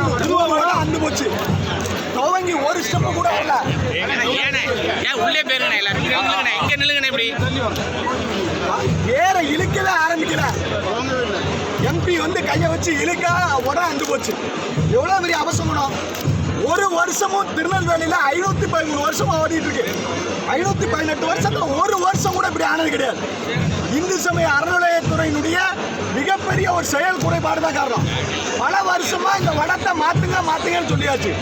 வடம் அந்து போச்சு. துவங்கி ஒரு ஸ்டெப்பு கூட ஏண்ணே ஏன் உள்ளே போயிருங்கண்ணே எல்லாரும். இங்க நில்லுங்கண்ணே இப்படி ஏற இழுக்கவே ஆரம்பிக்கல. எம்பி வந்து கையை வச்சு இழுக்க உடனே அந்து போச்சு. எவ்வளோ பெரிய அவசரம் வருஷமும் திருநெல்வேலியில் ஐநூற்றி பதிமூணு வருஷம் ஓடிட்டு இருக்கு ஐநூற்றி பதினெட்டு வருஷத்துல ஒரு வருஷம் கூட இப்படி ஆனது கிடையாது. இந்து சமய அறநிலையத்துறையினுடைய மிகப்பெரிய ஒரு செயல் குறைபாடு தான் காரணம். பல வருஷமா இந்த வடத்தை மாத்துங்க மாத்துங்கன்னு சொல்லியாச்சு.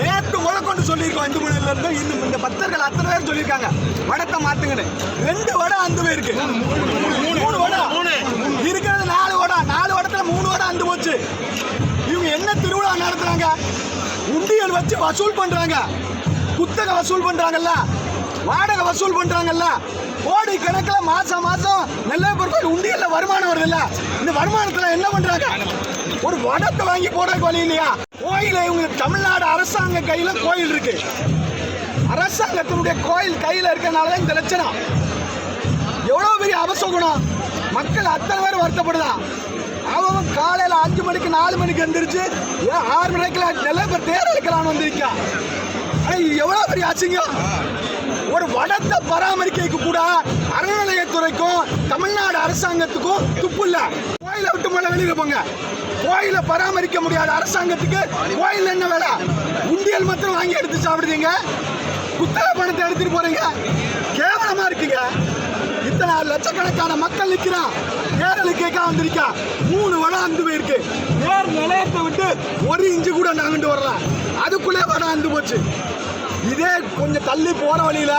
நேற்று முதற்கொண்டு சொல்லியிருக்கோம் இந்து மணில இருந்து இன்னும் இந்த பக்தர்கள் அத்தனை பேர் சொல்லியிருக்காங்க வடத்தை மாத்துங்கன்னு. ரெண்டு வடம் அந்த இருக்கு. மூணு வடம் இருக்கிறது நாலு வடம் நாலு வடத்துல மூணு வடம் அந்து போச்சு. இவங்க என்ன திருவிழா நடத்துறாங்க? உண்டியல் வச்சு வசூல் பண்றாங்க. குத்தகை வசூல் பண்றாங்கல்ல. வாடகை வசூல் பண்றாங்கல்ல. கோடி கணக்கில் மாசம் மாசம் நல்ல கோயில் உண்டியல்ல வருமானம் வருது இல்ல. இந்த வருமானத்துல என்ன பண்றாங்க? ஒரு வடத்தை வாங்கி போடுறதுக்கு வழி இல்லையா? கோயில இவங்க தமிழ்நாடு அரசாங்க கையில கோயில் இருக்கு. அரசாங்கத்தினுடைய கோயில் கையில இருக்கனால தான் இந்த லட்சணம். எவ்வளவு பெரிய அவசகுணம் மக்கள் அத்தனை பேர் வருத்தப்படுதான். மணிக்கு நாலு மணிக்கு எந்திரிச்சு ஏன் ஆறு மணிக்கு நிறைய இப்போ தேர் எடுக்கலாம்னு வந்திருக்கான் ஆனா இது பெரிய அசிங்கம் ஒரு வடத்தை பராமரிக்கைக்கு கூட அறநிலையத்துறைக்கும் தமிழ்நாடு அரசாங்கத்துக்கும் துப்பு இல்லை. கோயிலை விட்டு மேல வெளியில போங்க. கோயிலை பராமரிக்க முடியாத அரசாங்கத்துக்கு கோயில் என்ன வேலை? உண்டியல் மாத்திரம் வாங்கி எடுத்து சாப்பிடுறீங்க? குத்தகை பணத்தை எடுத்துட்டு போறீங்க? கேவலமா இருக்குங்க. இத்தனை லட்சக்கணக்கான மக்கள் நிற்கிறான் நேரல் வந்திருக்கா மூணு வடம் அந்து போயிருக்கு நேர் நிலையத்தை விட்டு ஒரு இன்ச்சு கூட நாங்கிட்டு வரல. அதுக்குள்ளே வடம் அந்து போச்சு. இதே கொஞ்சம் தள்ளி போற வழியில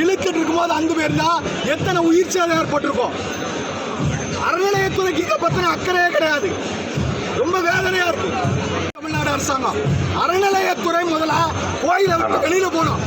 இழுத்துட்டு இருக்கும்போது அந்து போயிருந்தா எத்தனை உயிர் சேதம் ஏற்பட்டிருக்கும்? அறநிலையத்துறைக்கு இதை பத்தின அக்கறையே கிடையாது. ரொம்ப வேதனையா இருக்கு. தமிழ்நாடு அரசாங்கம். அறநிலையத்துறை முதல்ல கோயிலை விட்டு வெளியில போகணும்.